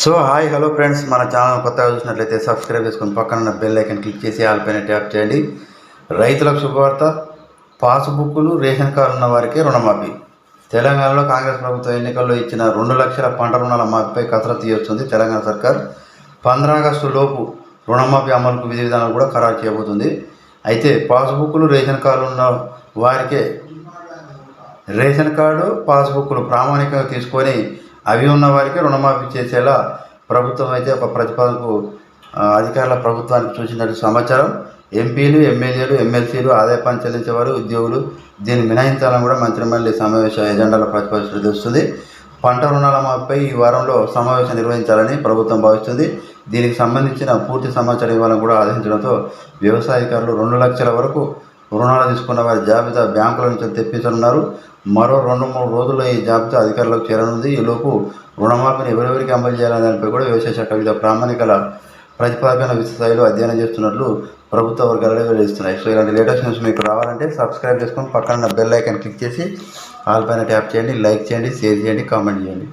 So hi hello friends మన channel కొత్తగా చూసినట్లయితే సబ్స్క్రైబ్ చేసుకొని పక్కన ఉన్న బెల్ ఐకన్ క్లిక్ చేసి ఆల్ పైన ట్యాప్ చేయండి. రైతులకు శుభవార్త. పాస్బుక్లు రేషన్ కార్డు ఉన్న వారికి రుణమాఫీ. తెలంగాణలో కాంగ్రెస్ ప్రభుత్వం ఎన్నికల్లో ఇచ్చిన రెండు లక్షల పంట రుణాల మాఫీపై కసరత్తు చేస్తుంది తెలంగాణ సర్కార్. పంద్రా ఆగస్టు లోపు రుణమాఫీ అమలుకు విధి విధానాలు కూడా ఖరారు చేయబోతుంది. అయితే పాస్బుక్లు రేషన్ కార్డు ఉన్న వారికే రేషన్ కార్డు పాస్బుక్లు ప్రామాణికంగా తీసుకొని అవి ఉన్న వారికి రుణమాఫీ చేసేలా ప్రభుత్వం అయితే ఒక ప్రతిపాదనకు అధికారుల ప్రభుత్వానికి సూచించినట్టు సమాచారం. ఎంపీలు ఎమ్మెల్యేలు ఎమ్మెల్సీలు ఆదాయ పన్ను చెల్లించేవారు ఉద్యోగులు దీన్ని మినహాయించాలని కూడా మంత్రిమండలి సమావేశ ఎజెండాలో ప్రతిపాదించడం తెలుస్తుంది పంట రుణాల మాఫీపై ఈ వారంలో సమావేశం నిర్వహించాలని ప్రభుత్వం భావిస్తుంది. దీనికి సంబంధించిన పూర్తి సమాచారం ఇవ్వాలని కూడా ఆదేశించడంతో వ్యవసాయకారులు రెండు లక్షల వరకు రుణాలు తీసుకున్న వారి జాబితా బ్యాంకుల నుంచి తెప్పించనున్నారు. మరో రెండు మూడు రోజుల్లో ఈ జాబితా అధికారులకు చేరనుంది. ఈలోపు రుణమాఫీని ఎవరెవరికి అమలు చేయాలనే దానిపై కూడా వ్యవసాయ శాఖ వివిధ ప్రామాణికల ప్రతిపాదన స్థాయిలో అధ్యయనం చేస్తున్నట్లు ప్రభుత్వ వర్గాలు వెల్లడిస్తున్నాయి సో ఇలాంటి లేటెస్ట్ న్యూస్ మీకు రావాలంటే సబ్స్క్రైబ్ చేసుకొని పక్కన బెల్ ఐకాన్ క్లిక్ చేసి ఆల్ పైన ట్యాప్ చేయండి లైక్ చేయండి షేర్ చేయండి కామెంట్ చేయండి.